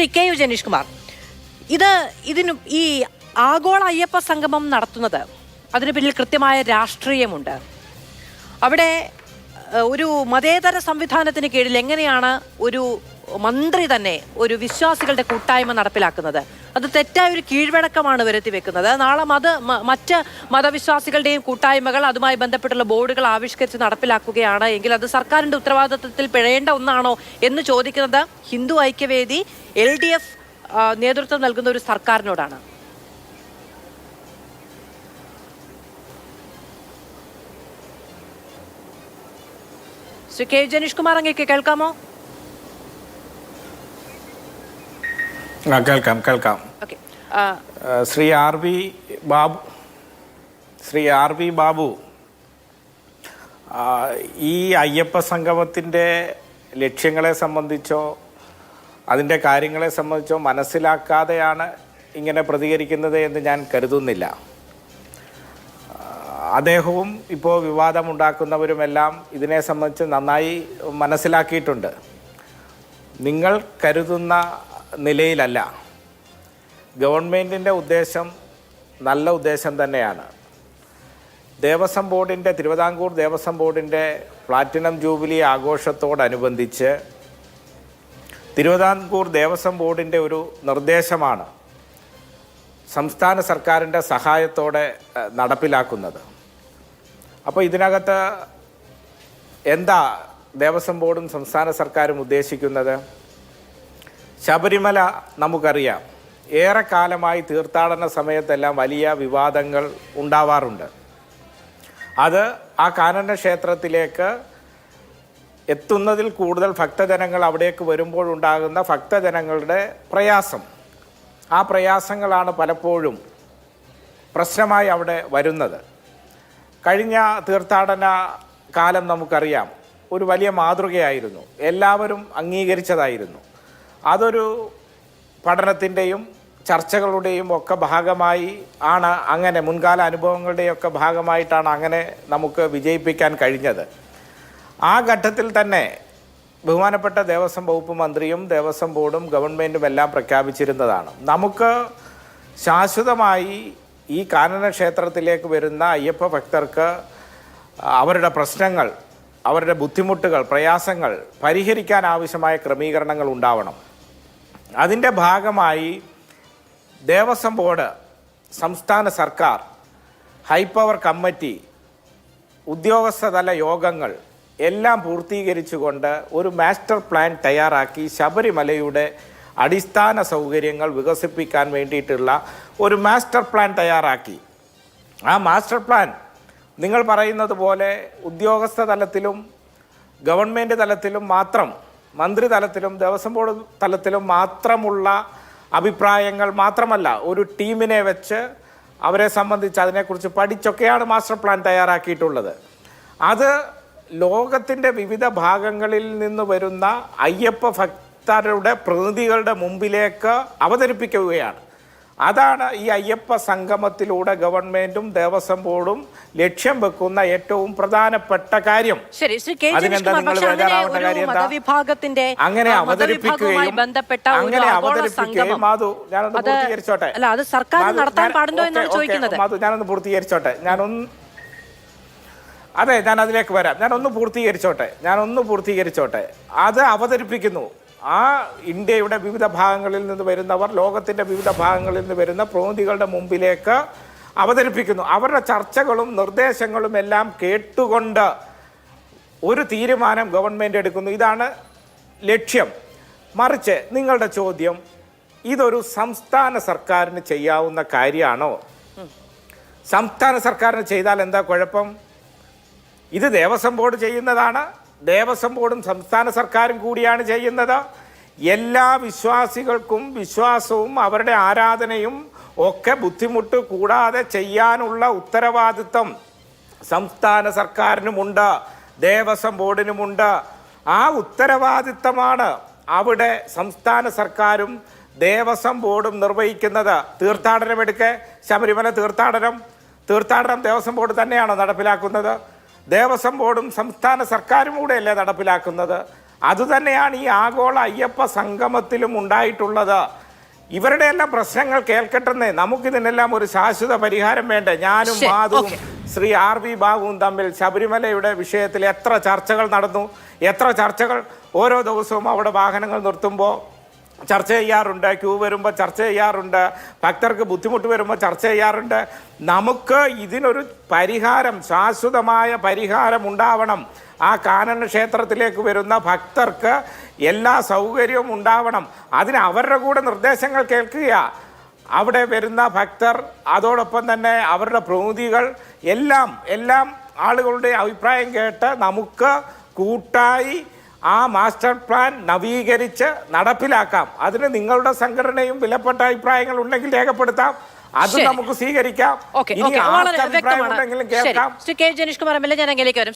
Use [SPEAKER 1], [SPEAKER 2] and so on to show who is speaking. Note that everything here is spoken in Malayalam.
[SPEAKER 1] ശ്രീ കെ യു ജനീഷ് കുമാർ ഇത് ഇതിന് ഈ ആഗോള അയ്യപ്പ സംഗമം നടത്തുന്നത് അതിന് പിന്നിൽ കൃത്യമായ രാഷ്ട്രീയമുണ്ട്. അവിടെ ഒരു മതേതര സംവിധാനത്തിന് കീഴിൽ എങ്ങനെയാണ് ഒരു മന്ത്രി തന്നെ ഒരു വിശ്വാസികളുടെ കൂട്ടായ്മ നടപ്പിലാക്കുന്നത്? അത് തെറ്റായ ഒരു കീഴ്വഴക്കമാണ് വരുത്തി വെക്കുന്നത് നാളെ മത മറ്റ് മതവിശ്വാസികളുടെയും കൂട്ടായ്മകൾ അതുമായി ബന്ധപ്പെട്ടുള്ള ബോർഡുകൾ ആവിഷ്കരിച്ച് നടപ്പിലാക്കുകയാണ് എങ്കിൽ അത് സർക്കാരിന്റെ ഉത്തരവാദിത്വത്തിൽ പിഴയേണ്ട ഒന്നാണോ എന്ന് ചോദിക്കുന്നത് Hindu Aikyavedi L D F നേതൃത്വം നൽകുന്ന ഒരു സർക്കാരിനോടാണ്. ശ്രീ കെ ജനീഷ് കുമാർ അങ്ങേക്ക് കേൾക്കാമോ?
[SPEAKER 2] കേൾക്കാം കേൾക്കാം. Shri R V Babu Shri R V Babu ഈ അയ്യപ്പ സംഗമത്തിന്റെ ലക്ഷ്യങ്ങളെ സംബന്ധിച്ചോ അതിന്റെ കാര്യങ്ങളെ സംബന്ധിച്ചോ മനസ്സിലാക്കാതെയാണ് ഇങ്ങനെ പ്രതികരിക്കുന്നത് എന്ന് ഞാൻ കരുതുന്നില്ല. അദ്ദേഹവും ഇപ്പോൾ വിവാദമുണ്ടാക്കുന്നവരുമെല്ലാം ഇതിനെ സംബന്ധിച്ച് നന്നായി മനസ്സിലാക്കിയിട്ടുണ്ട്. നിങ്ങൾ കരുതുന്ന നിലയിലല്ല. ഗവൺമെന്റിന്റെ ഉദ്ദേശം നല്ല ഉദ്ദേശം തന്നെയാണ്. ദേവസ്വം ബോർഡിന്റെ തിരുവിതാംകൂർ ദേവസ്വം ബോർഡിന്റെ പ്ലാറ്റിനം ജൂബിലി ആഘോഷത്തോടനുബന്ധിച്ച് തിരുവിതാംകൂർ ദേവസ്വം ബോർഡിന്റെ ഒരു നിർദ്ദേശമാണ് സംസ്ഥാന സർക്കാരിന്റെ സഹായത്തോടെ നടപ്പിലാക്കുന്നത്. അപ്പോൾ ഇതിനകത്ത് എന്താ ദേവസ്വം ബോർഡും സംസ്ഥാന സർക്കാരും ഉദ്ദേശിക്കുന്നത്? ശബരിമല നമുക്കറിയാം. ഏറെക്കാലമായി തീർത്ഥാടന സമയത്തെല്ലാം വലിയ വിവാദങ്ങൾ ഉണ്ടാവാറുണ്ട്. അത് ആ കാനന ക്ഷേത്രത്തിലേക്ക് എത്തുന്നതിൽ കൂടുതൽ ഭക്തജനങ്ങൾ അവിടേക്ക് വരുമ്പോഴുണ്ടാകുന്ന ഭക്തജനങ്ങളുടെ പ്രയാസം. ആ പ്രയാസങ്ങളാണ് പലപ്പോഴും പ്രശ്നമായി അവിടെ വരുന്നത്. കഴിഞ്ഞ തീർത്ഥാടന കാലം നമുക്കറിയാം. ഒരു വലിയ മാതൃകയായിരുന്നു. എല്ലാവരും അംഗീകരിച്ചതായിരുന്നു. അതൊരു പഠനത്തിന്റെയും ചർച്ചകളുടെയും ഒക്കെ ഭാഗമായി ആണ് അങ്ങനെ മുൻകാല അനുഭവങ്ങളുടെയൊക്കെ ഭാഗമായിട്ടാണ് അങ്ങനെ നമുക്ക് വിജയിപ്പിക്കാൻ കഴിഞ്ഞത്. ആ ഘട്ടത്തിൽ തന്നെ ബഹുമാനപ്പെട്ട ദേവസ്വം വകുപ്പ് മന്ത്രിയും ദേവസ്വം ബോർഡും ഗവൺമെന്റും എല്ലാം പ്രഖ്യാപിച്ചിരുന്നതാണ്. നമുക്ക് ശാശ്വതമായി ഈ കാനന ക്ഷേത്രത്തിലേക്ക് വരുന്ന അയ്യപ്പ ഭക്തർക്ക് അവരുടെ പ്രശ്നങ്ങൾ അവരുടെ ബുദ്ധിമുട്ടുകൾ പ്രയാസങ്ങൾ പരിഹരിക്കാൻ ആവശ്യമായ ക്രമീകരണങ്ങൾ ഉണ്ടാവണം. അതിന്റെ ഭാഗമായി ദേവസ്വം ബോർഡ് സംസ്ഥാന സർക്കാർ ഹൈപ്പവർ കമ്മിറ്റി ഉദ്യോഗസ്ഥതല യോഗങ്ങൾ എല്ലാം പൂർത്തീകരിച്ചുകൊണ്ട് ഒരു മാസ്റ്റർ പ്ലാൻ തയ്യാറാക്കി ശബരിമലയുടെ അടിസ്ഥാന സൗകര്യങ്ങൾ വികസിപ്പിക്കാൻ വേണ്ടിയിട്ടുള്ള ഒരു മാസ്റ്റർ പ്ലാൻ തയ്യാറാക്കി. ആ മാസ്റ്റർ പ്ലാൻ നിങ്ങൾ പറയുന്നത് പോലെ ഉദ്യോഗസ്ഥ തലത്തിലും ഗവൺമെന്റ് തലത്തിലും മാത്രം മന്ത്രി തലത്തിലും ദേവസ്വം ബോർഡ് തലത്തിലും മാത്രമുള്ള അഭിപ്രായങ്ങൾ മാത്രമല്ല ഒരു ടീമിനെ വെച്ച് അവരെ സംബന്ധിച്ച് അതിനെക്കുറിച്ച് പഠിച്ചൊക്കെയാണ് മാസ്റ്റർ പ്ലാൻ തയ്യാറാക്കിയിട്ടുള്ളത്. അത് ലോകത്തിന്റെ വിവിധ ഭാഗങ്ങളിൽ നിന്ന് വരുന്ന അയ്യപ്പ ഭക്തരുടെ പ്രതിനിധികളുടെ മുമ്പിലേക്ക് അവതരിപ്പിക്കുകയാണ്. അതാണ് ഈ അയ്യപ്പ സംഗമത്തിലൂടെ ഗവൺമെന്റും ദേവസ്വം ബോർഡും ലക്ഷ്യം വെക്കുന്ന ഏറ്റവും പ്രധാനപ്പെട്ട കാര്യം. അതിനെന്താ നിങ്ങൾ
[SPEAKER 1] ഒരു
[SPEAKER 2] കാര്യം എന്താ? അങ്ങനെ അവതരിപ്പിക്കുകയും
[SPEAKER 1] ബന്ധപ്പെട്ട
[SPEAKER 2] അങ്ങനെ അവതരിപ്പിക്കുകയും മാധു ഞാനൊന്ന് പൂർത്തീകരിച്ചോട്ടെ?
[SPEAKER 1] അല്ല അത് സർക്കാർ നടത്താൻ പാടുണ്ടോ എന്നാണ് ചോദിക്കുന്നത്.
[SPEAKER 2] മാധു ഞാനൊന്ന് പൂർത്തീകരിച്ചോട്ടെ? ഞാനൊന്ന് അതെ ഞാൻ അതിലേക്ക് വരാം. ഞാനൊന്ന് ഒന്ന് പൂർത്തീകരിച്ചോട്ടെ? ഞാനൊന്ന് ഒന്ന് പൂർത്തീകരിച്ചോട്ടെ? അത് അവതരിപ്പിക്കുന്നു. ആ ഇന്ത്യയുടെ വിവിധ ഭാഗങ്ങളിൽ നിന്ന് വരുന്നവർ ലോകത്തിന്റെ വിവിധ ഭാഗങ്ങളിൽ നിന്ന് വരുന്ന പ്രതിനിധികളുടെ മുമ്പിലേക്ക് അവതരിപ്പിക്കുന്നു. അവരുടെ ചർച്ചകളും നിർദ്ദേശങ്ങളും എല്ലാം കേട്ടുകൊണ്ട് ഒരു തീരുമാനം ഗവൺമെന്റ് എടുക്കുന്നു. ഇതാണ് ലക്ഷ്യം. മറിച്ച് നിങ്ങളുടെ ചോദ്യം ഇതൊരു സംസ്ഥാന സർക്കാരിന് ചെയ്യാവുന്ന കാര്യമാണോ? സംസ്ഥാന സർക്കാരിന് ചെയ്താൽ എന്താ കുഴപ്പം? ഇത് ദേവസ്വം ബോർഡ് ചെയ്യുന്നതാണ്. ദേവസ്വം ബോർഡും സംസ്ഥാന സർക്കാരും കൂടിയാണ് ചെയ്യുന്നത്. എല്ലാ വിശ്വാസികൾക്കും വിശ്വാസവും അവരുടെ ആരാധനയും ഒക്കെ ബുദ്ധിമുട്ട് കൂടാതെ ചെയ്യാനുള്ള ഉത്തരവാദിത്വം സംസ്ഥാന സർക്കാരിനുമുണ്ട് ദേവസ്വം ബോർഡിനുമുണ്ട്. ആ ഉത്തരവാദിത്തമാണ് അവിടെ സംസ്ഥാന സർക്കാരും ദേവസ്വം ബോർഡും നിർവഹിക്കുന്നത്. തീർത്ഥാടനം എടുക്കെ ശബരിമല തീർത്ഥാടനം തീർത്ഥാടനം ദേവസ്വം ബോർഡ് തന്നെയാണോ നടപ്പിലാക്കുന്നത്? ദേവസ്വം ബോർഡും സംസ്ഥാന സർക്കാരും കൂടെയല്ലേ നടപ്പിലാക്കുന്നത്? അതുതന്നെയാണ് ഈ ആഗോള അയ്യപ്പ സംഗമത്തിലും ഉണ്ടായിട്ടുള്ളത്. ഇവരുടെ എല്ലാം പ്രശ്നങ്ങൾ കേൾക്കട്ടെന്നേ. നമുക്കിതിനെല്ലാം ഒരു ശാശ്വത പരിഹാരം വേണ്ടേ? ഞാനും മാധുവും
[SPEAKER 1] മാധവും
[SPEAKER 2] ശ്രീ ആർ വി ബാബുവും തമ്മിൽ ശബരിമലയുടെ വിഷയത്തിൽ എത്ര ചർച്ചകൾ നടന്നു? എത്ര ചർച്ചകൾ? ഓരോ ദിവസവും അവിടെ വാഹനങ്ങൾ നിർത്തുമ്പോൾ ചർച്ച ചെയ്യാറുണ്ട് ക്യൂ വരുമ്പോൾ ചർച്ച ചെയ്യാറുണ്ട് ഭക്തർക്ക് ബുദ്ധിമുട്ട് വരുമ്പോൾ ചർച്ച ചെയ്യാറുണ്ട്. നമുക്ക് ഇതിനൊരു പരിഹാരം ശാശ്വതമായ പരിഹാരം ഉണ്ടാവണം. ആ കാനന ക്ഷേത്രത്തിലേക്ക് വരുന്ന ഭക്തർക്ക് എല്ലാ സൗകര്യവും ഉണ്ടാവണം. അതിന് അവരുടെ കൂടെ നിർദ്ദേശങ്ങൾ കേൾക്കുക. അവിടെ വരുന്ന ഭക്തർ അതോടൊപ്പം തന്നെ അവരുടെ പ്രതിനിധികൾ എല്ലാം എല്ലാം ആളുകളുടെ അഭിപ്രായം കേട്ട് നമുക്ക് കൂട്ടായി ആ മാസ്റ്റർ പ്ലാൻ നവീകരിച്ച് നടപ്പിലാക്കാം. അതിന് നിങ്ങളുടെ സംഘടനയും വിലപ്പെട്ട അഭിപ്രായങ്ങൾ ഉണ്ടെങ്കിൽ രേഖപ്പെടുത്താം. അത് നമുക്ക് സ്വീകരിക്കാം. ഇനി ആർക്ക് അഭിപ്രായം ഉണ്ടെങ്കിലും കേൾക്കാം.
[SPEAKER 1] K Janeesh Kumar M L A ഞാൻ അങ്ങേലേക്ക് വരും.